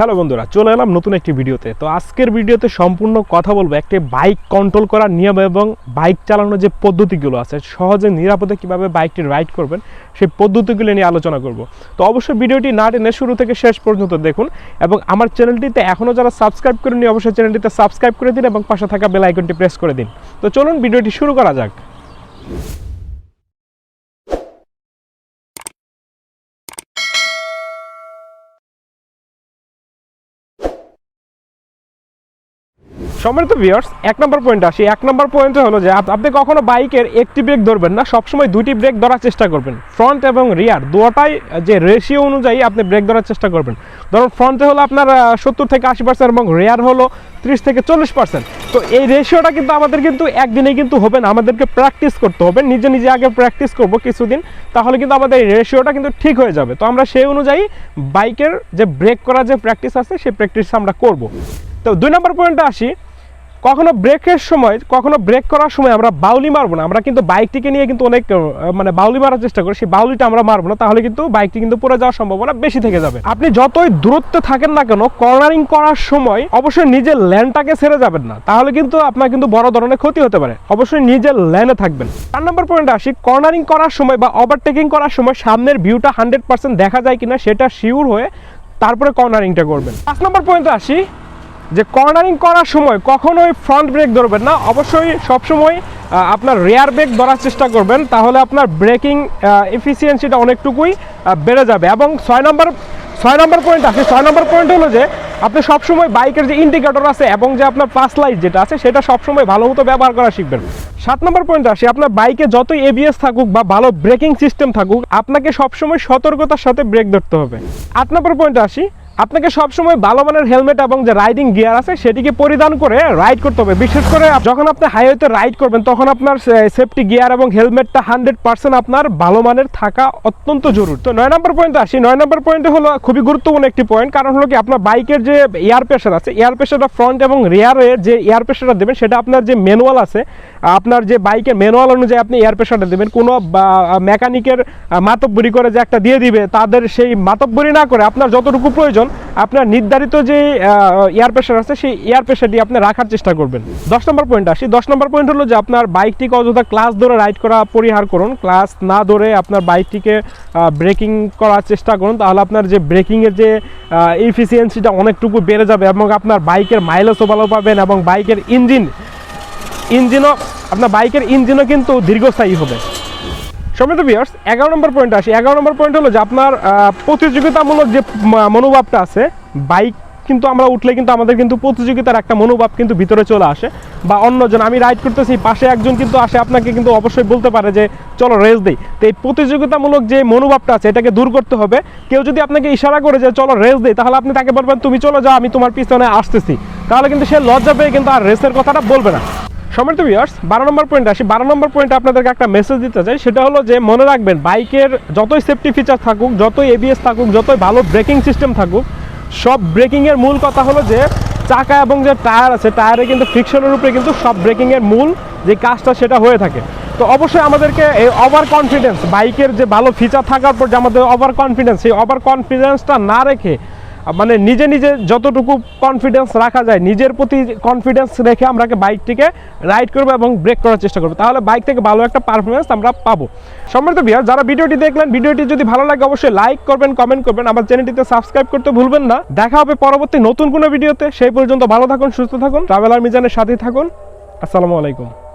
Hello বন্ধুরা, চলে এলাম নতুন একটি ভিডিওতে। তো আজকের ভিডিওতে সম্পূর্ণ কথা বলব একটি বাইক কন্ট্রোল করার নিয়ম এবং বাইক চালানোর যে পদ্ধতিগুলো আছে, সহজে, নিরাপদে কীভাবে বাইকটি রাইড করবেন, সেই পদ্ধতিগুলো নিয়ে আলোচনা করব। তো অবশ্যই ভিডিওটি না টেনে শুরু থেকে শেষ পর্যন্ত দেখুন এবং আমার চ্যানেলটিতে এখনও যারা সাবস্ক্রাইব করেনি অবশ্যই চ্যানেলটিতে সাবস্ক্রাইব করে দিন এবং পাশে থাকা বেল আইকনটি প্রেস করে দিন। তো চলুন ভিডিওটি শুরু করা যাক। সম্মানিত ভিউয়ার্স এক নম্বর পয়েন্ট আসি। এক নম্বর পয়েন্টে হলো যে আপনি কখনো বাইকের একটি ব্রেক ধরবেন না, সবসময় দুটি ব্রেক ধরার চেষ্টা করবেন। ফ্রন্ট এবং রিয়ার দুটাই যে রেশিও অনুযায়ী আপনি ব্রেক ধরার চেষ্টা করবেন। ধরুন ফ্রন্টে হলো আপনার সত্তর থেকে আশি পার্সেন্ট এবং রেয়ার হলো ত্রিশ থেকে চল্লিশ পার্সেন্ট তো এই রেশিওটা কিন্তু আমাদের কিন্তু একদিনে কিন্তু হবে না। আমাদেরকে প্র্যাকটিস করতে হবে। নিজে নিজে আগে প্র্যাকটিস করব কিছুদিন, তাহলে কিন্তু আমাদের এই রেশিওটা কিন্তু ঠিক হয়ে যাবে। তো আমরা সেই অনুযায়ী বাইকের যে ব্রেক করার যে প্র্যাকটিস আছে, সেই প্র্যাকটিস আমরা করব। তো দুই নম্বর পয়েন্টটা আসি। কখনো ব্রেকের সময়, কখনো ব্রেক করার সময় আমরা বাউলি মারবো না। আমরা কিন্তু বাইকটিকে নিয়ে কিন্তু অনেক মানে বাউলি মারার চেষ্টা করি। সেই বাউলিটা আমরা মারবো না, তাহলে কিন্তু বাইকটি কিন্তু পড়ে যাওয়ার সম্ভাবনা বেশি থেকে যাবে। আপনি যতই দূরত্বে থাকেন না কেন, কর্নারিং করার সময় অবশ্যই নিজের ল্যান্ডটাকে ছেড়ে যাবেন না। তাহলে কিন্তু আপনার কিন্তু বড় ধরনের ক্ষতি হতে পারে। অবশ্যই নিজের ল্যান্ডে থাকবেন। চার নম্বর পয়েন্টে আসি, কর্নারিং করার সময় বা ওভারটেকিং করার সময় সামনের ভিউটা হান্ড্রেড পার্সেন্ট দেখা যায় কিনা সেটা শিওর হয়ে তারপরে কর্নারিংটা করবেন। পাঁচ নম্বর পয়েন্টে আসি যে কর্নারিং করার সময় কখনোই ফ্রন্ট ব্রেক ধরবেন না। অবশ্যই সবসময় আপনার রেয়ার ব্রেক ধরার চেষ্টা করবেন। তাহলে আপনার ব্রেকিং এফিসিয়েন্সিটা অনেকটুকুই বেড়ে যাবে। এবং ছয় নম্বর ছয় নম্বর পয়েন্ট আছে। ছয় নম্বর পয়েন্ট হলো যে, আপনি সবসময় বাইকের যে ইন্ডিকেটর আছে এবং যে আপনার পাস লাইট যেটা আছে, সেটা সবসময় ভালো মতো ব্যবহার করা শিখবেন। সাত নম্বর পয়েন্ট আসি, আপনার বাইকে যতই এবিএস থাকুক বা ভালো ব্রেকিং সিস্টেম থাকুক, আপনাকে সবসময় সতর্কতার সাথে ব্রেক ধরতে হবে। আট নম্বর পয়েন্ট আসি আপনাকে সবসময় ভালো মানের হেলমেট এবং যে রাইডিং গিয়ার আছে সেটিকে পরিধান করে রাইড করতে হবে। বিশেষ করে যখন আপনি হাইওয়েতে রাইড করবেন, তখন আপনার সেফটি গিয়ার এবং হেলমেটটা হান্ড্রেড পার্সেন্ট আপনার ভালো মানের থাকা অত্যন্ত জরুরি। তো নয় নম্বর পয়েন্টে আসি। নয় নম্বর পয়েন্টে হলো খুবই গুরুত্বপূর্ণ একটি পয়েন্ট কারণ হলো কি আপনার বাইকের যে এয়ার প্রেশার আছে এয়ার প্রেশারটা ফ্রন্ট এবং রেয়ারের যে এয়ার প্রেশারটা দেবেন, সেটা আপনার যে ম্যানুয়াল আছে আপনার যে বাইকের ম্যানুয়াল অনুযায়ী আপনি এয়ার প্রেশারটা দেবেন, কোনো মেকানিকের মাতব্বরি করে যে একটা দিয়ে দিবে, তাদের সেই মাতব্বরি না করে আপনার যতটুকু প্রয়োজন, আপনার নির্ধারিত যে এয়ার প্রেশার আছে, সেই এয়ার প্রেশারটি আপনি রাখার চেষ্টা করবেন। দশ নম্বর পয়েন্ট আসি। দশ নম্বর পয়েন্ট হলো যে আপনার বাইকটিকে অযথা ক্লাস ধরে রাইড করা পরিহার করুন। ক্লাস না ধরে আপনার বাইকটিকে ব্রেকিং করার চেষ্টা করুন। তাহলে আপনার যে ব্রেকিংয়ের যে এফিসিয়েন্সিটা অনেকটুকু বেড়ে যাবে এবং আপনার বাইকের মাইলেজও ভালো পাবেন এবং বাইকের ইঞ্জিন ইঞ্জিনও, আপনার বাইকের ইঞ্জিনও কিন্তু দীর্ঘস্থায়ী হবে। সম্মিলিত বিয়ার্স এগারো নম্বর পয়েন্ট আসি। এগারো নম্বর পয়েন্ট হলো যে আপনার প্রতিযোগিতামূলক যে মনোভাবটা আছে, বাইক কিন্তু আমরা উঠলে কিন্তু আমাদের কিন্তু প্রতিযোগিতার একটা মনোভাব কিন্তু ভিতরে চলে আসে। বা অন্যজন, আমি রাইড করতেছি, পাশে একজন কিন্তু আসে, আপনাকে কিন্তু অবশ্যই বলতে পারে যে, চলো রেস দেই। তো এই প্রতিযোগিতামূলক যে মনোভাবটা আছে, এটাকে দূর করতে হবে। কেউ যদি আপনাকে ইশারা করে যে, চলো রেস দেই, তাহলে আপনি তাকে বলবেন, তুমি চলো যাও, আমি তোমার পিছনে আসতেছি। তাহলে কিন্তু সে লজ্জা পেয়ে কিন্তু আর রেসের কথাটা বলবে না। সম্মানিত ভিউয়ার্স বারো নম্বর পয়েন্ট আসি। বারো নম্বর পয়েন্টে আপনাদেরকে একটা মেসেজ দিতে চাই। সেটা হলো যে, মনে রাখবেন, বাইকের যতই সেফটি ফিচার থাকুক, যতই এবিএস থাকুক, যতই ভালো ব্রেকিং সিস্টেম থাকুক, সব ব্রেকিংয়ের মূল কথা হলো যে, চাকা এবং যে টায়ার আছে টায়ারে কিন্তু ফ্রিকশনের উপরে কিন্তু সব ব্রেকিংয়ের মূল যে কাজটা সেটা হয়ে থাকে। তো অবশ্যই আমাদেরকে এই ওভার কনফিডেন্স বাইকের যে ভালো ফিচার থাকার পর যে আমাদের ওভার কনফিডেন্স সেই ওভার কনফিডেন্সটা না রেখে মানে নিজে নিজে যতটুকু কনফিডেন্স রাখা যায়, নিজের প্রতি কনফিডেন্স রেখে আমরা বাইকটিকে রাইড করব এবং ব্রেক করার চেষ্টা করব। তাহলে বাইক থেকে ভালো একটা পারফরমেন্স আমরা পাবো। সম্মানিত বিয়ার যারা ভিডিওটি দেখলেন, ভিডিওটি যদি ভালো লাগে অবশ্যই লাইক করবেন কমেন্ট করবেন। আমার চ্যানেলটিতে সাবস্ক্রাইব করতে ভুলবেন না। দেখা হবে পরবর্তী নতুন কোনো ভিডিওতে। সেই পর্যন্ত ভালো থাকুন, সুস্থ থাকুন ট্রাভেলার মিজানের সাথেই থাকুন। আসসালামু আলাইকুম।